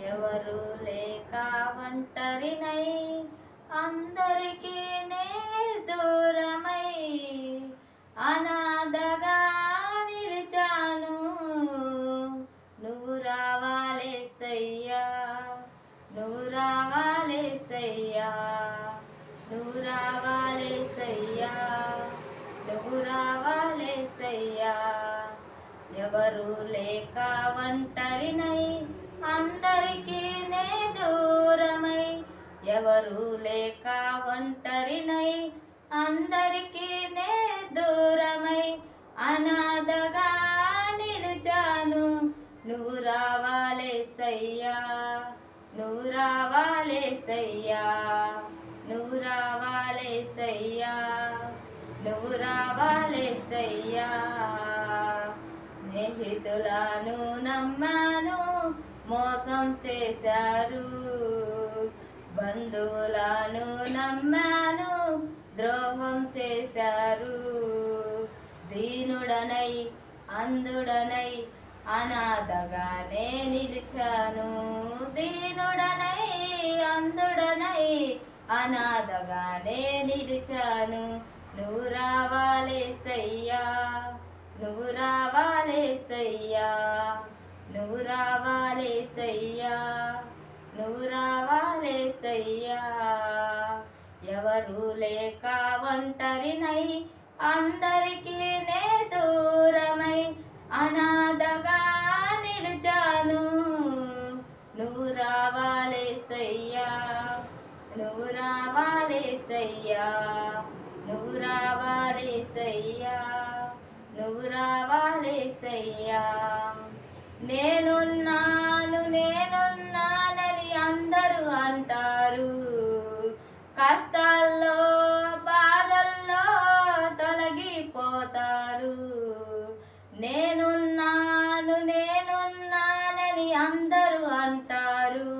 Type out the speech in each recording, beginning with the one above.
ఎవరు లేక ఒంటరినై అందరికీ నే దూరమై అనాథగా నిలిచాను. నువ్వు రావాలే సయ్యా నువ్వు రావాలే సయ్యా నువ్వు రావాలే సయ్యా నువ్వు రావాలే సయ్యా. ఎవరు లేక ఒంటరినై అందరికీ నే దూరమై ఎవరు లేక ఒంటరినై. అందరికీ నే దూరమై అనాథగా నిలిచాను. నువ్వు రావాలే సయ్యా నువ్వు రావాలే సయ్యా నువ్వు రావాలే సయ్యా నువ్వు రావాలే సయ్యా. స్నేహితులను నమ్మాను మోసం చేశారు. బంధువులను నమ్మాను ద్రోహం చేశారు. దీనుడనై అందుడనై అనాథగానే నిలిచాను దీనుడనై అందుడనై అనాథగానే నిలిచాను నువ్వు రావాలే సయ్యా నువ్వు రావాలే సయ్యా నువ్వు రావాలే సయ్యా నువ్వు రావాలే సయ్యా. ఎవరు లేక ఒంటరినై అందరికీ నే దూరమై అనాథగా నిలిచాను. నువ్వు రావాలే సయ్యా నువ్వు రావాలే సయ్యా. నువ్వు రావాలే సయ్యా నువ్వు రావాలే సయ్యా. నేనున్నాను నేనున్నానని అందరూ అంటారు. కష్టాల్లో బాధల్లో తొలగిపోతారు. నేనున్నాను నేనున్నానని అందరూ అంటారు.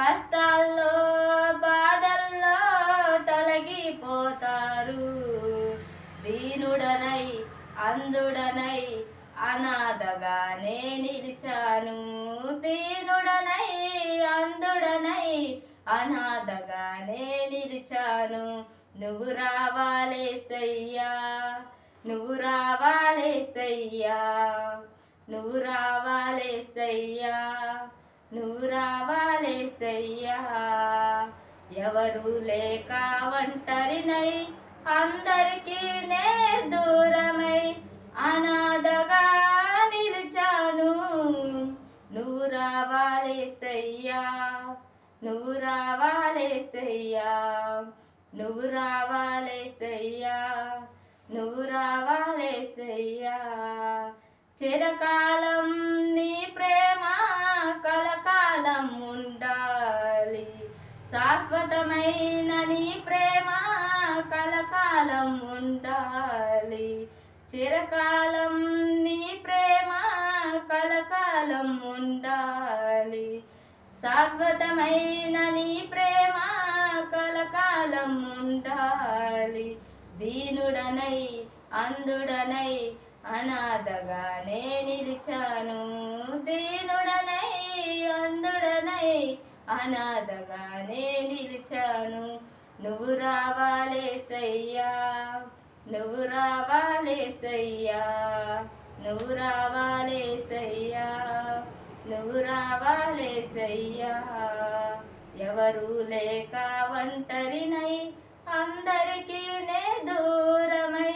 కష్టాల్లో బాధల్లో తొలగిపోతారు. దీనుడనై అందుడనై అనాథగానే నిలిచాను దీనుడనై అందుడనై అనాథగానే నిలిచాను నువ్వు రావాలే సయ్యా నువ్వు రావాలే సయ్యా నువ్వు రావాలే సయ్యా నువ్వు రావాలే సయ్యా. ఎవరు లేక ఒంటరినై అందరికీ నే దూరమై అనాథగా రావాలే సయ్యా నువ్వు రావాలే సయ్యా. నువ్వు రావాలే సయ్యా. నువ్వు రావాలే సయ్యా. చిరకాలం నీ ప్రేమ కలకాలం ఉండాలి. శాశ్వతమైన నీ ప్రేమ కలకాలం ఉండాలి. చిరకాలం నీ ప్రేమ కలకాలం ఉండాలి. శాశ్వతమైన నీ ప్రేమ కలకాలం ఉండాలి. దీనుడనై అందుడనై అనాథగానే నిలిచాను. దీనుడనై అందుడనై అనాథగానే నిలిచాను. నువ్వు రావాలే సయ్యా నువ్వు రావాలే సయ్యా నువ్వు రావాలే సయ్యా. నువ్వు రావాలే సయ్యా. ఎవరు లేక ఒంటరినై అందరికీ నే దూరమై.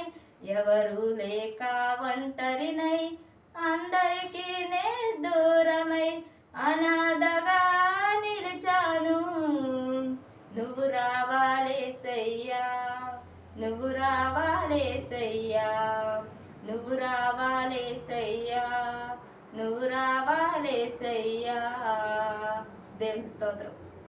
ఎవరు లేక ఒంటరినై అందరికీ నే దూరమై. అనాథగా నిలిచాను. నువ్వు రావాలే సయ్యా. నువ్వు రావాలే సయ్యా. నువ్వు రావాలే నువ్వు రావాలే సయ్యా దేవుని స్తోత్రం